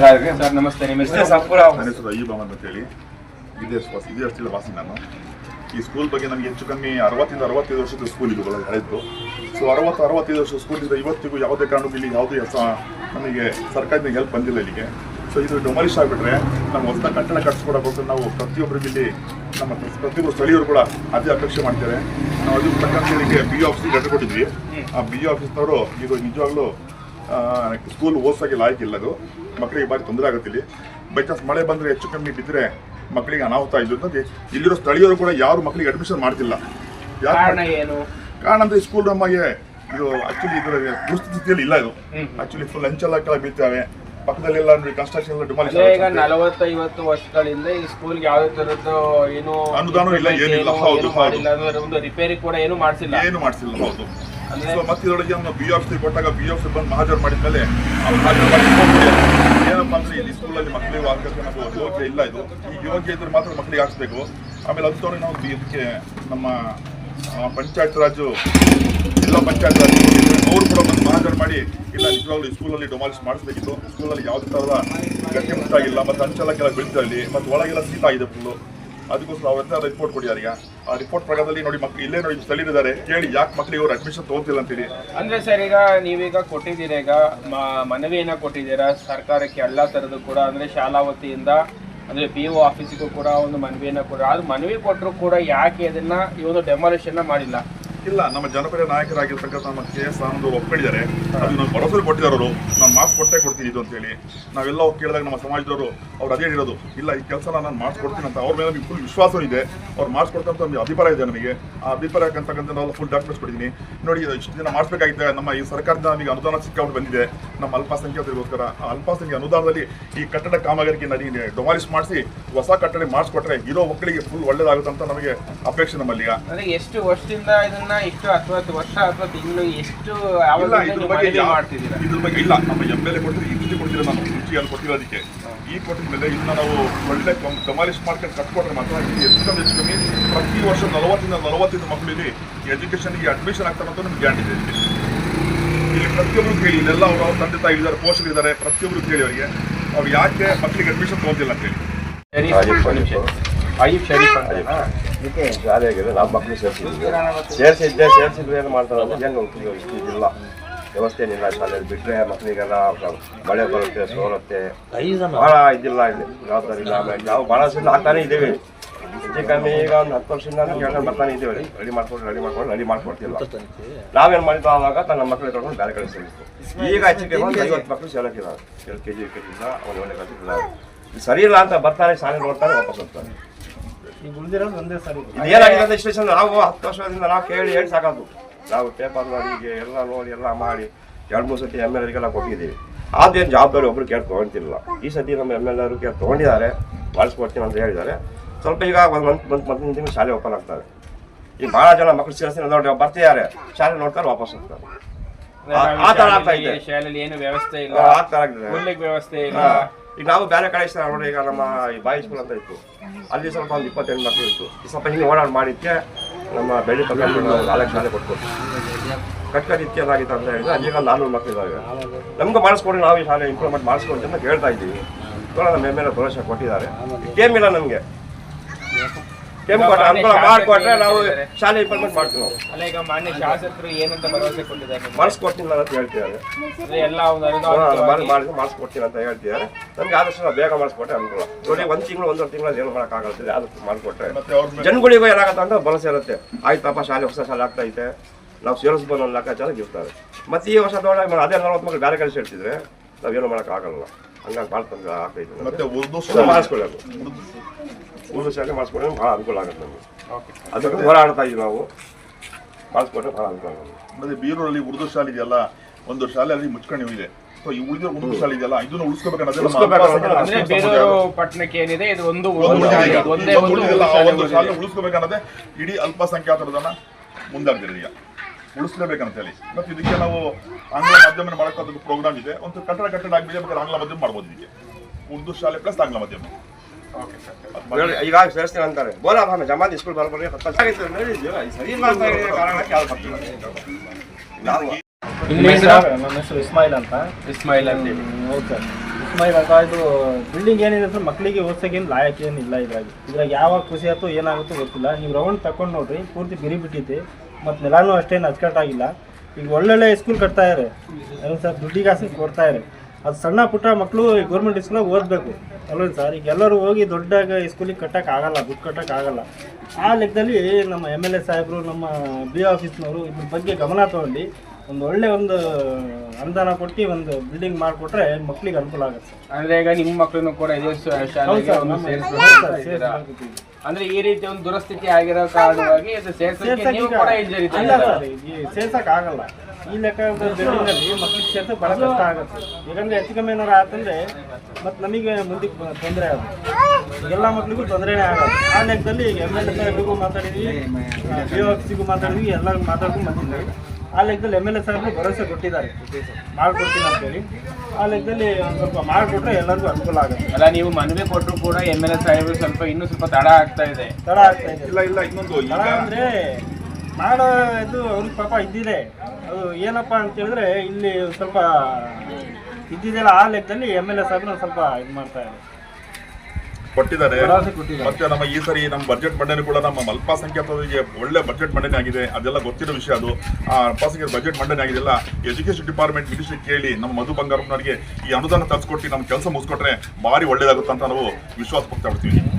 Sir ನಮಸ್ತೆ, ನಿಮ್ಮ ಹೆಸರು ನನ್ನ ಹೆಸರು ಅಯ್ಯೂಬ್ ಅಹಮದ್ ಅಂತೇಳಿ. ಇದೇ ಇದೇ ಅಷ್ಟಿಲ್ಲ ವಾಸಿ ನಾನು. ಈ ಸ್ಕೂಲ್ ಬಗ್ಗೆ ನನಗೆ ಹೆಚ್ಚು ಕಮ್ಮಿ ಅರವತ್ತಿಂದ ಅರವತ್ತೈದು ವರ್ಷದ ಸ್ಕೂಲ್ ಇದು ಹಳೆದ್ದು ಸೊ ಅರವತ್ತು, ಅರವತ್ತೈದು ವರ್ಷದ ಸ್ಕೂಲ್ ಇದೆ ಇವತ್ತಿಗೂ ಯಾವುದೇ ಕಾರಣಕ್ಕೂ ಇಲ್ಲಿ ಯಾವುದೇ ಸಹ ನಮಗೆ ಸರ್ಕಾರದಿಂದ ಹೆಲ್ಪ್ ಬಂದಿಲ್ಲ ಇಲ್ಲಿಗೆ. ಸೊ ಇದು ಡೆಮಾಲಿಷ್ ಆಗಿಬಿಟ್ರೆ ನಮ್ಮ ಹೊಸ ಕಟ್ಟಡ ಕಟ್ಸ್ಕೊಡೋಕೆ ನಾವು ಪ್ರತಿಯೊಬ್ಬರಿಗೂ ಇಲ್ಲಿ ನಮ್ಮ ಪ್ರತಿಯೊಬ್ಬರು ಸ್ಥಳೀಯರು ಕೂಡ ಅದೇ ಅಪೇಕ್ಷೆ ಮಾಡ್ತಾರೆ. ನಾವು ಅದು ತಕ್ಕಂತ ಬಿ ಆಫೀಸ್ಗೆ ಲೆಟರ್ ಕೊಟ್ಟಿದ್ವಿ. ಆ ಬಿ ಆಫೀಸ್ನವರು ಇದು ನಿಜವಾಗ್ಲೂ ಸ್ಕೂಲ್ ಓದ್ಸೋಕೆ ಲಾಯಕ್ ಅದು. ಮಕ್ಕಳಿಗೆ ಭಾರಿ ತೊಂದರೆ ಆಗುತ್ತೆ ಇಲ್ಲಿ. ಬೈ ಚಾನ್ಸ್ ಮಳೆ ಬಂದರೆ ಹೆಚ್ಚು ಕಮ್ಮಿ ಬಿದ್ದರೆ ಮಕ್ಕಳಿಗೆ ಅನಾಹುತ ಇದರಿಂದ ಇಲ್ಲಿರೋ ಸ್ಥಳೀಯರು ಕೂಡ ಯಾರು ಮಕ್ಕಳಿಗೆ ಅಡ್ಮಿಷನ್ ಮಾಡ್ತಿಲ್ಲ. ಕಾರಣ ಏನು? ಕಾರಣ ಅಂದ್ರೆ ಸ್ಕೂಲ್ ನಮಗೆ ಇದು ಆಕ್ಚುಲಿ ಇದರ ದುಸ್ಥಿತಿಯಲ್ಲಿ ಇಲ್ಲ ಇದು. ಆಕ್ಚುಲಿ ಫುಲ್ ಲಂಚೆಲ್ಲ ಕೆಳ ಬೀಳ್ತಾವೆ. ಪಕ್ಕದಲ್ಲೆಲ್ಲ ನೋಡಿ ಕನ್ಸ್ಟ್ರಕ್ಷನ್ ಎಲ್ಲ ಡಿಮಾಲಿಷ್ ಈಗ ನಲವತ್ತೈವತ್ತು ವರ್ಷಗಳಿಂದ ಈ ಸ್ಕೂಲ್ಗೆ ಯಾವುದೇ ತರದ್ದು ಏನು ಅನುದಾನ ಇಲ್ಲ, ಏನಿಲ್ಲ. ಏನು- ಹೌದು, ಒಂದು ರಿಪೇರಿ ಕೂಡ ಏನು ಮಾಡಿಸಿಲ್ಲ. ಏನು ಮಾಡಿಸಿಲ್ಲ ಹೌದು. ಸೊ ಮತ್ತೆ ಇದರೊಳಗೆ ನಮ್ಮ ಬಿ ಆಫ್ ಕೊಟ್ಟಾಗ ಬಿ ಆಫ್ ಬಂದು ಮಹಾಜರ್ ಮಾಡಿದ್ಮೇಲೆ ಅವ್ರು ಮಹಾಜರ್ ಮಾಡಿ ಕೊಟ್ಬಿಡಿ. ಏನಪ್ಪಾ ಅಂದ್ರೆ ಇಲ್ಲಿ ಸ್ಕೂಲಲ್ಲಿ ಮಕ್ಕಳಿಗೆ ಹಾಕಕ್ಕೆ ನಾವು ಯೋಗ್ಯ ಇಲ್ಲ ಇದು. ಈ ಯೋಗ್ಯ ಇದ್ರೆ ಮಾತ್ರ ಮಕ್ಕಳಿಗೆ ಹಾಕ್ಸ್ಬೇಕು. ಆಮೇಲೆ ಅದು ನಾವು ಇದಕ್ಕೆ ನಮ್ಮ ಪಂಚಾಯತ್ ರಾಜು, ಜಿಲ್ಲಾ ಪಂಚಾಯತ್ ರಾಜ್ ಅವರು ಕೂಡ ಬಂದು ಮಹಾಜರ್ ಮಾಡಿ ಇಲ್ಲ, ನಿಜವಾಗ್ಲೂ ಸ್ಕೂಲಲ್ಲಿ ಡೊಮಾಲಿಷ್ ಮಾಡಿಸ್ಬೇಕಿತ್ತು. ಸ್ಕೂಲಲ್ಲಿ ಯಾವುದೇ ಥರದ ಗಟ್ಟಿ ಮುಟ್ಟಾಗಿಲ್ಲ ಮತ್ತು ಅಂಚೆಲ್ಲ ಬೀಳ್ತಾ ಇಲ್ಲಿ ಮತ್ತು ಒಳಗೆಲ್ಲ ಸೀಟ್ ಆಗಿದೆ ಫುಲ್ಲು ಅದಕ್ಕೋಸ್ಕರ ಅವರೆಲ್ಲ ರಿಪೋರ್ಟ್ ಕೊಡಿ ಈಗ ಆ ರಿಪೋರ್ಟ್ ಪ್ರಕಾರದಲ್ಲಿ ನೋಡಿ ಮಕ್ಳು ಇಲ್ಲೇ ನೋಡಿ ಸ್ಥಳೀಯರಿದ್ದಾರೆ. ಕೇಳಿ ಯಾಕೆ ಮಕ್ಕಳಿಗೆ ಅವ್ರು ಅಡ್ಮಿಷನ್ ತಗೋತಿಲ್ಲ ಅಂತೀರಿ ಅಂದ್ರೆ ಸರ್, ಈಗ ನೀವೀಗ ಕೊಟ್ಟಿದ್ದೀರಾ, ಈಗ ಮನವಿಯನ್ನ ಕೊಟ್ಟಿದ್ದೀರಾ ಸರ್ಕಾರಕ್ಕೆ ಎಲ್ಲ ತರದ್ದು ಕೂಡ, ಅಂದ್ರೆ ಶಾಲಾ ವತಿಯಿಂದ, ಅಂದ್ರೆ ಪಿ ಒ ಆಫೀಸಿಗೂ ಕೂಡ ಒಂದು ಮನವಿಯನ್ನ ಕೊಡ. ಅದು ಮನವಿ ಕೊಟ್ಟರು ಕೂಡ ಯಾಕೆ ಅದನ್ನ ಈ ಒಂದು ಡೆಮಾಲಿಷನ್ ಮಾಡಿಲ್ಲ? ಇಲ್ಲ, ನಮ್ಮ ಜನಪ್ರಿಯ ನಾಯಕರಾಗಿರ್ತಕ್ಕಂಥ ನಮ್ಮ ಕೆ ಎಸ್ ಆನಂದ್ ಅವರು ಒಪ್ಪಿದ್ದಾರೆ ಅದು ನಾವು ಭರವಸೆ ಕೊಟ್ಟಿದ್ದಾರೆ ಅವರು ನಾನು ಮಾರ್ಕ್ಸ್ ಕೊಟ್ಟೆ ಕೊಡ್ತೀನಿ ಇದು ಅಂತೇಳಿ. ನಾವೆಲ್ಲ ಹೋಗಿ ಕೇಳಿದಾಗ ನಮ್ಮ ಸಮಾಜದವರು ಅವ್ರು ಅದೇ ಹೇಳಿರೋದು. ಇಲ್ಲ, ಈ ಕೆಲಸ ನಾನು ಮಾಡಿಸ್ಕೊಡ್ತೀನಿ ಅಂತ. ಅವ್ರ ಮೇಲೆ ನಮಗೆ ಫುಲ್ ವಿಶ್ವಾಸ ಇದೆ. ಅವ್ರು ಮಾಡ್ಸ್ಕೊ ಕೊಡ್ತಕ್ಕಂಥ ಒಂದು ಅಭಿಪ್ರಾಯ ಇದೆ ನಮಗೆ. ಆ ಅಭಿಪ್ರಾಯ ಅಂತಕ್ಕಂಥ ನಾವು ಫುಲ್ ಡಾಕ್ಯುಮೆಂಟ್ಸ್ ಕೊಟ್ಟಿದ್ದೀನಿ ನೋಡಿ ಇಷ್ಟು ದಿನ ಮಾಡಿಸ್ಬೇಕಾಗಿದೆ ನಮ್ಮ ಈ ಸರ್ಕಾರದಿಂದ ನಮಗೆ ಅನುದಾನ ಸಿಕ್ಕಾಬಿಟ್ಟು ಬಂದಿದೆ. ನಮ್ಮ ಅಲ್ಪಸಂಖ್ಯಾತರಿಗೋಸ್ಕರ ಆ ಅಲ್ಪಸಂಖ್ಯೆ ಅನುದಾನದಲ್ಲಿ ಈ ಕಟ್ಟಡ ಕಾಮಗಾರಿಗೆ ನನಗೆ ಡೊಮಾಲಿಷ್ ಮಾಡಿಸಿ ಹೊಸ ಕಟ್ಟಡ ಮಾಡಿಸ್ಕೊಟ್ರೆ ಇರೋ ಮಕ್ಕಳಿಗೆ ಫುಲ್ ಒಳ್ಳೇದಾಗುತ್ತೆ ಅಂತ ನಮಗೆ ಅಪೇಕ್ಷೆ ನಮ್ಮಲ್ಲಿ. ಎಷ್ಟು ವರ್ಷದಿಂದ ಇದನ್ನ ಇಷ್ಟು ಅಥವಾ ವರ್ಷ ಅಥವಾ ತಿಂಗಳು ಎಷ್ಟು ಇಲ್ಲ ಯಾವಾಗ ಇದ್ರ ಬಗ್ಗೆ ಮನವಿ ಯಾ- ಮಾಡ್ತಿದ್ದೀರಾ? ಇದ್ರ ಬಗ್ಗೆ ಇಲ್ಲ. ನಮ್ಮ ಎಂ ಎಲ್ ಎ ಕೊಟ್ಟರೆ ಈ ರೀತಿ ಕೊಡ್ತಿರೋ ನಾನು ರುಚಿಯಲ್ಲಿ ಕೊಟ್ಟಿರೋದಕ್ಕೆ ಈ ಕೊಟ್ಟಿದ ಮೇಲೆ ಇದನ್ನ ನಾವು ಒಳ್ಳೆ ಕಮಾಲಿಷ್ ಮಾಡ್ಕೊಂಡು ಕಟ್ಕೊಟ್ರೆ ಮಾತ್ರ ಇಲ್ಲಿ ಹೆಚ್ಚು ಕಮ್ಮಿ ಹೆಚ್ಚು ಕಮ್ಮಿ ಪ್ರತಿ ವರ್ಷ ನಲವತ್ತರಿಂದ ನಲವತ್ತೈದು ಮಕ್ಕಳಿಗೆ ಇಲ್ಲಿ ಎಜುಕೇಷನ್ಗೆ ಅಡ್ಮಿಷನ್ ಆಗ್ತಾರೆ ಅಂತ ನಮ್ಗೆ ಗ್ಯಾರಂಟಿ ಇದೆ. ಇಲ್ಲಿ ಇಲ್ಲಿ ಪ್ರತಿಯೊಬ್ಬರು ಕೇಳಿ ಇಲ್ಲೆಲ್ಲ ಅವರು ಅವ್ರ ತಂದೆ ತಾಯಿ ಇದ್ದಾರೆ ಪೋಷಕರಿದ್ದಾರೆ ಪ್ರತಿಯೊಬ್ಬರು ಕೇಳಿ ಅವರಿಗೆ. ಅವ್ರು ಯಾಕೆ ಮಕ್ಕಳಿಗೆ ಅಡ್ಮಿಷನ್ ತಗೊಂತಿಲ್ಲ ಅಂತ ಹೇಳಿ. ಶರೀಫ್ ಒಂದು ನಿಮಿಷ. ಆಯುಬ್ ಶರೀಫ್ ಅಂತ ಇದಕ್ಕೆ ಆಗಿದೆ ನಮ್ಮ ಮಕ್ಕಳು ಸೇರಿಸಿದ್ವಿ. ಸೇರಿಸಿದ್ದೆ ಸೇರಿಸಿದ್ರೆ ಏನು ಮಾಡ್ತಾರೆ ಅಂದ್ರೆ ಏನು ಇದಿಲ್ಲ. ವ್ಯವಸ್ಥೆ ಏನಿಲ್ಲ, ಶಾಲೆಯಲ್ಲಿ ಬಿಟ್ಟರೆ ಮಕ್ಕಳಿಗೆಲ್ಲ ಮಳೆ ಬರುತ್ತೆ, ಸೋರುತ್ತೆ. ಭಾಳ ಇದಿಲ್ಲ ಇಲ್ಲಿ ಜವಾಬ್ದಾರಿ ಇಲ್ಲ, ಆಮೇಲೆ ನಾವು ಭಾಳ ಸಲ ಆಗ್ತಾನೆ ಇದ್ದೀವಿ. ಹೆಚ್ಚು ಕಮ್ಮಿ ಈಗ ಒಂದು ಹತ್ತು ವರ್ಷದಿಂದ ಕೇಳ್ಕೊಂಡು ಬರ್ತಾನೆ ಇದ್ದೀವಿ ರೆಡಿ ಮಾಡ್ಕೊಂಡು ರೆಡಿ ಮಾಡ್ಕೊಂಡು ರೆಡಿ ಮಾಡ್ಕೊಡ್ತಿಲ್ಲ. ನಾವೇನು ಮಾಡಿದ್ವು ಆವಾಗ ತನ್ನ ಮಕ್ಕಳಿಗೆ ಕರ್ಕೊಂಡು ಬೇರೆ ಕಡೆ ಸೇರಿಸ್ತು ಈಗ ಹೆಚ್ಚಿಗೆ ಒಂದು ಐವತ್ತು ಮಕ್ಕಳು ಸೇರೋಕ್ಕಿಲ್ಲ. ಎರಡು ಕೆ ಜಿ ಕೆ ಜಿ ಇಲ್ಲ ಒಂದು ಒಳ್ಳೆ ಕ್ಲಾಸ್ ಇಲ್ಲ. ಇದು ಸರಿ ಇಲ್ಲ ಅಂತ ಬರ್ತಾರೆ, ಶಾಲೆ ನೋಡ್ತಾರೆ, ವಾಪಸ್ ಹೋಗ್ತಾರೆ. ಇದೇನಾಗಿದೆ ಅಂದ್ರೆ ಸ್ಟೇಷನ್ ನಾವು ಹತ್ತು ವರ್ಷದಿಂದ ನಾವು ಕೇಳಿ ಹೇಳಿ ಸಾಕಾದ್ರು ನಾವು ಪೇಪರ್ ನೋಡಿ ಈಗ ಎಲ್ಲ ನೋಡಿ ಎಲ್ಲ ಮಾಡಿ ಎರಡು ಮೂರು ಸತಿ ಎಂ ಎಲ್ ಎರಿಗೆಲ್ಲ ಕೊಟ್ಟಿದ್ದೀವಿ. ಅದೇನು ಜವಾಬ್ದಾರಿ ಒಬ್ರು ಕೇಳಿ ತೊಗೊಳ್ತಿಲ್ಲ ಈ ಸತಿ ನಮ್ಮ ಎಂ ಎಲ್ ಎರು ಕೇಳಿ ತೊಗೊಂಡಿದ್ದಾರೆ. ಮಾಡಿಸ್ಕೊಡ್ತೀನಿ ಅಂತ ಹೇಳಿದ್ದಾರೆ. ಸ್ವಲ್ಪ ಈಗ ಒಂದು ಮಂತ್ ಮಂತ್ ಮಂತ್ ತಿಂಗಳು ಶಾಲೆ ಓಪನ್ ಆಗ್ತಾರೆ ಈಗ ಭಾಳ ಜನ ಮಕ್ಕಳು ಸೇರಿಸಿ ನೋಡಿ ಬರ್ತಿದ್ದಾರೆ. ಶಾಲೆ ನೋಡ್ತಾರೆ ವಾಪಸ್ ಹೋಗ್ತಾರೆ. ಆ- ಥರ ಆಗ್ತಾ ಇದೆ. ಶಾಲೆಯಲ್ಲಿ- ಏನು ವ್ಯವಸ್ಥೆ ಇಲ್ಲ. ಆ ಥರ ಆಗ್ತದೆ. ವ್ಯವಸ್ಥೆ ಇಲ್ಲ. ಈಗ ನಾವು ಬೇರೆ ಕಡೆ ನೋಡಿ ಈಗ ನಮ್ಮ ಈ ಬಾಯಿ ಸ್ಕೂಲ್ ಅಂತ ಇತ್ತು. ಅಲ್ಲಿ ಸ್ವಲ್ಪ ಒಂದು ಇಪ್ಪತ್ತೆಂಟು ಮಕ್ಕಳು ಇತ್ತು. ಸ್ವಲ್ಪ ಹಿಂಗೆ ಓಡಾಡಿ ಮಾಡಿದ್ಕೆ ನಮ್ಮ ಬೆಳ್ಳಿ ಪಕ್ಕ ನಾಲ್ಕು ಶಾಲೆ ಕೊಟ್ಕೊಟ್ಟು ಕಟ್ಕದಿತ್ಯ ಏನಾಗಿತ್ತು ಅಂತ ಹೇಳಿದ್ರೆ ಈಗ ನಾನ್ನೂರು ಮಕ್ಕಳು ಇದ್ದಾವೆ ನಮ್ಗೆ ಮಾಡಿಸ್ಕೊಂಡು, ನಾವು ಈ ಶಾಲೆ ಇಂಪ್ರೂವ್ಮೆಂಟ್ ಮಾಡಿಸ್ಕೊಂಡು ಅಂತ ಕೇಳ್ತಾ ಇದ್ದೀವಿ. ನಮ್ಮ ಮೇಲೆ ಭರವಸೆ ಕೊಟ್ಟಿದ್ದಾರೆ. ಟೇಮ್ ಇಲ್ಲ ನಮಗೆ. ಟೇಮ್ ಕೊಟ್ಟರೆ ಅನುಕೂಲ ಮಾಡಿಕೊಟ್ರೆ ನಾವು ಶಾಲೆ ಇಂಪ್ರೂವ್ಮೆಂಟ್ ಮಾಡ್ತೀವಿ ನಾವು. ಅಲ್ಲ ಈಗ ಮಾನ್ಯ ಶಾಸಕರು ಏನಂತ ಭರವಸೆ ಕೊಟ್ಟಿದ್ದಾರೆ ನಿಮ್ಗೆ? ಮಾಡಿಸ್ಕೊಡ್ತೀನಿ ಅಂತ ಹೇಳ್ತಿದ್ದಾರೆ. ಎಲ್ಲ ಒಂದು ಅನುದಾನಿತವಾಗಿ ಮಾಡಿ ಮಾಡಿಸ್ಕೊಡ್ತೀನಿ ಅಂತ ಹೇಳ್ತಿದ್ದಾರೆ. ನಮ್ಗೆ ಆದಷ್ಟು ನಾವು ಬೇಗ ಮಾಡಿಸ್ಕೊಟ್ಟೆ ಅನುಕೂಲ. ನೋಡಿ ಒಂದು ತಿಂಗಳು ಒಂದೂವರೆ ತಿಂಗಳು ಏನು ಮಾಡೋಕ್ಕಾಗಲ್ಲ ಆದಷ್ಟು ಮಾಡಿಕೊಟ್ರೆ. ಜನಗಳಿಗೂ ಏನಾಗುತ್ತೆ ಅಂತ ಭರವಸೆ ಇರುತ್ತೆ ಆಯ್ತಪ್ಪ ಶಾಲೆ ಹೊಸ ಶಾಲೆ ಆಗ್ತೈತೆ ನಾವು ಸೇರಿಸ್ಬೋದು ಅನ್ನೋ ಲೆಕ್ಕಾಚಾರ ಇರ್ತಾರೆ. ಮತ್ತೆ ಈ ವರ್ಷ ತಗೊಂಡಾಗ ನಾವು ಅದೇ ನಲ್ವತ್ತು ಮಕ್ಕಳು ಬೇರೆ ಕಡೆ ಸೇರ್ತಿದ್ರೆ ನಾವೇನು ಮಾಡೋಕ್ಕಾಗಲ್ಲ ಹಂಗಾಗಿ ಭಾಳ ತೊಂದರೆ ಆಗ್ತೈತೆ ಮತ್ತೆ ಉರ್ದು ಸುಮ್ಮನೆ ಮಾಡಿಸ್ಕೊಳ್ಳೋದು. ಉರ್ದು ಶಾಲೆ ಮಾಡಿಸ್ಕೊಂಡ್ರೆ ಭಾಳ ಅನುಕೂಲ ಆಗುತ್ತೆ ನಮಗೆ. ಅದಕ್ಕೆ ಹೋರಾಡ್ತಾ ಇದ್ದೀವಿ ನಾವು. ಮಾಡಿಸ್ಕೊಂಡ್ರೆ ಭಾಳ ಅನುಕೂಲ ಆಗುತ್ತೆ ಮತ್ತೆ ಬೀರೂರಲ್ಲಿ ಉರ್ದು ಶಾಲೆ ಇದೆಯಲ್ಲ ಒಂದು ಶಾಲೆ ಅಲ್ಲಿ ಮುಚ್ಕೊಂಡು ಇದೆ ಸೊ ಈ ಉಳಿದ ಉರ್ದು ಶಾಲೆ ಇದೆಯಲ್ಲ ಇದನ್ನು ಉಳಿಸ್ಕೋಬೇಕನ್ನೋದೇ ಪಟ್ಟಣಕ್ಕೆ ಏನಿದೆ ಇದು ಒಂದು ಒಂದು ಒಂದು ಶಾಲೆ. ಉಳಿಸ್ಕೋಬೇಕನ್ನೋದೇ ಇಡೀ ಅಲ್ಪಸಂಖ್ಯಾತರದನ್ನ ಮುಂದಾಗ್ತಿದೆ ಈಗ. ಉಳಿಸ್ಲೇಬೇಕಂತ ಹೇಳಿ. ಮತ್ತೆ ಇದಕ್ಕೆ ನಾವು ಆಂಗ್ಲ ಮಾಧ್ಯಮ ಮಾಡಕ್ಕಾದ ಪ್ರೋಗ್ರಾಮ್ ಇದೆ. ಒಂದು ಕಟ್ಟಡ ಕಟ್ಟಡ ಆಗ್ಬಿದೆ ಬೇಕಾದ್ರೆ ಆಂಗ್ಲ ಮಾಧ್ಯಮ ಮಾಡ್ಬೋದು ಇದಕ್ಕೆ ಉರ್ದು ಶಾಲೆ ಪ್ಲಸ್ ಆಂಗ್ಲ ಮಾಧ್ಯಮ. ಈಗ ಸೇರಿಸ್ತೀನಿ ಅಂತಾರೆ. ಬೋಲ ಆಮೇಲೆ ಜಮಾತ್ ಸ್ಕೂಲ್ ಬರ್ಬೋದು ಸರಿ ಅಂತ ಕಾರಣಕ್ಕೆ ಯಾವ್ದು ಬರ್ತಿಲ್ಲ? ನನ್ನ ಹೆಸರು ಇಸ್ಮಾಯಿಲ್ ಅಂತ. ಇಸ್ಮಾಯಿಲ್ ಅಂತ ಓಕೆ ಸುಮ್ಮ ಇವಾಗ ಇದು ಬಿಲ್ಡಿಂಗ್ ಏನಿದೆ ಅಂದ್ರೆ ಮಕ್ಕಳಿಗೆ ಓದ್ಸೋಕೇನು ಲಾಯಕ್ ಏನಿಲ್ಲ ಇದ್ರಾಗ. ಇದ್ರಾಗ ಯಾವಾಗ ಖುಷಿ ಆಯ್ತು ಏನಾಗುತ್ತೋ ಗೊತ್ತಿಲ್ಲ. ನೀವು ರೌಂಡ್ ತಗೊಂಡು ನೋಡ್ರಿ ಪೂರ್ತಿ ಬಿರಿ ಬಿಟ್ಟಿದೆ ಮತ್ತು ನೆಲಾನು ಅಷ್ಟೇನು ಅಚ್ಚುಕಟ್ಟಾಗಿಲ್ಲ. ಈಗ ಒಳ್ಳೊಳ್ಳೆ ಸ್ಕೂಲ್ ಕಟ್ತಾ ಇದ್ದಾರೆ ಸರ್ ದುಡ್ಡಿಗಾಸಿ ಕೊಡ್ತಾ ಇದ್ದಾರೆ ಅದು ಸಣ್ಣ ಪುಟ್ಟ ಮಕ್ಕಳು ಗೌರ್ಮೆಂಟ್ ಸ್ಕೂಲಾಗ ಓದಬೇಕು. ಅಲ್ವೇನು ಸರ್ ಈಗ ಎಲ್ಲರೂ ಹೋಗಿ ದೊಡ್ಡ ಸ್ಕೂಲಿಗೆ ಕಟ್ಟಕ್ಕೆ ಆಗಲ್ಲ ದುಡ್ಡು ಕಟ್ಟಕ್ಕೆ ಆಗಲ್ಲ. ಆ ಲೆಕ್ಕದಲ್ಲಿ ನಮ್ಮ ಎಂ ಎಲ್ ಎ ಸಾಹೇಬರು ನಮ್ಮ ಬಿ ಆಫೀಸ್ನವರು ಇದ್ರ ಬಗ್ಗೆ ಗಮನ ತಗೊಂಡು ಒಂದು ಒಳ್ಳೆ ಒಂದು ಅನುದಾನ ಕೊಟ್ಟು ಒಂದು ಬಿಲ್ಡಿಂಗ್ ಮಾಡಿಕೊಟ್ರೆ ಮಕ್ಕಳಿಗೆ ಅನುಕೂಲ ಆಗುತ್ತೆ. ಅಂದರೆ ಈಗ ನಿಮ್ಮ ಮಕ್ಕಳನ್ನು ಕೂಡ ಇದೇ ಸೇರಿಸ್ಬೇಕು. ಅಂದ್ರೆ ಈ ರೀತಿ ಒಂದು ದುರಸ್ಥಿತಿ ಆಗಿರೋ ಕಾರಣವಾಗಿ ಇದು ಸೇರ್ಸಕ್ಕೆ ನೀವು ಕೂಡ ಇಂಜರಿ ಸೇರ್ಸಕ್ ಆಗಲ್ಲ. ಈ ಲೆಕ್ಕ ಮಕ್ಕಳಿಗೆ ಸೇರ್ಸಕ್ ಬಹಳ ಕಷ್ಟ ಆಗುತ್ತೆ. ಯಾಕಂದ್ರೆ ಹೆಚ್ಚು ಕಮ್ಮಿ ಏನಾರು ಆತಂದ್ರೆ ಮತ್ತೆ ನಮಗೆ ಮುಂದಕ್ಕೆ ತೊಂದರೆ ಆಗುತ್ತೆ. ಎಲ್ಲ ಮಕ್ಕಳಿಗೂ ತೊಂದರೆನೇ ಆಗುತ್ತೆ ಆ ಲೆಕ್ಕದಲ್ಲಿ ಎಂ ಎಲ್ ಎ ಮಾತಾಡಿದ್ವಿ ಆಫೀಸಿಗೂ ಮಾತಾಡಿದ್ವಿ ಎಲ್ಲರಿಗೂ ಮಾತಾಡ್ಕೊಂಡು ಬಂದಿದ್ವಿ. ಆ ಲೆಕ್ಕದಲ್ಲಿ ಎಂ ಎಲ್ ಎ ಸರ್ ಭರವಸೆ ಕೊಟ್ಟಿದ್ದಾರೆ. ಮಾಡ್ಕೊಡ್ತೀನಿ ಅಂತೇಳಿ ಆ ಲೆಕ್ಕದಲ್ಲಿ ಒಂದು ಸ್ವಲ್ಪ ಮಾಡಿಕೊಟ್ರೆ ಎಲ್ಲರಿಗೂ ಅನುಕೂಲ ಆಗುತ್ತೆ. ಅಲ್ಲ ನೀವು ಮನವಿ ಕೊಟ್ಟರು ಕೂಡ ಎಂ ಎಲ್ ಎ ಸಾಹೇಬರು ಸ್ವಲ್ಪ ಇನ್ನೂ ಸ್ವಲ್ಪ ತಡ ಆಗ್ತಾ ಇದೆ. ತಡ ಆಗ್ತಾ ಇದೆ. ಇಲ್ಲ ಇಲ್ಲ ಇನ್ನೊಂದು ತಡ ಅಂದ್ರೆ ಮಾಡೋ ಇದು ಅವ್ರಿಗೆ ಪಾಪ ಇದ್ದಿದೆ. ಅದು ಏನಪ್ಪ ಅಂತ ಹೇಳಿದ್ರೆ ಇಲ್ಲಿ ಸ್ವಲ್ಪ ಇದ್ದಿದೆಲ್ಲ ಆ ಲೆಕ್ಕದಲ್ಲಿ ಎಂ ಎಲ್ ಎ ಸಾಹೇಬ್ರು ಸ್ವಲ್ಪ ಇದು ಮಾಡ್ತಾ ಇದ್ದಾರೆ. ಕೊಟ್ಟಿದ್ದಾರೆ. ಮತ್ತೆ ನಮ್ಮ ಈ ಸರಿ ನಮ್ಮ ಬಜೆಟ್ ಮಂಡನೆ ಕೂಡ ನಮ್ಮ ಅಲ್ಪಸಂಖ್ಯಾತರಿಗೆ ಒಳ್ಳೆ ಬಜೆಟ್ ಮಂಡನೆ ಆಗಿದೆ. ಅದೆಲ್ಲ ಗೊತ್ತಿರೋ ವಿಷಯ ಅದು. ಆ ಅಲ್ಪಸಂಖ್ಯಾತ ಬಜೆಟ್ ಮಂಡನೆ ಆಗಿದೆಲ್ಲ ಎಜುಕೇಶನ್ ಡಿಪಾರ್ಟ್ಮೆಂಟ್ ಮಿನಿಸ್ಟ್ರಿ ಕೇಳಿ ನಮ್ಮ ಮಧು ಬಂಗಾರಪ್ಪನವರಿಗೆ ಈ ಅನುದಾನ ತರಿಸ್ಕೊಟ್ಟು ನಮ್ಮ ಕೆಲಸ ಮುಗಿಸ್ಕೊಟ್ರೆ ಭಾರಿ ಒಳ್ಳೇದಾಗುತ್ತೆ ಅಂತ ನಾವು ವಿಶ್ವಾಸ ವ್ಯಕ್ತಪಡ್ತೀವಿ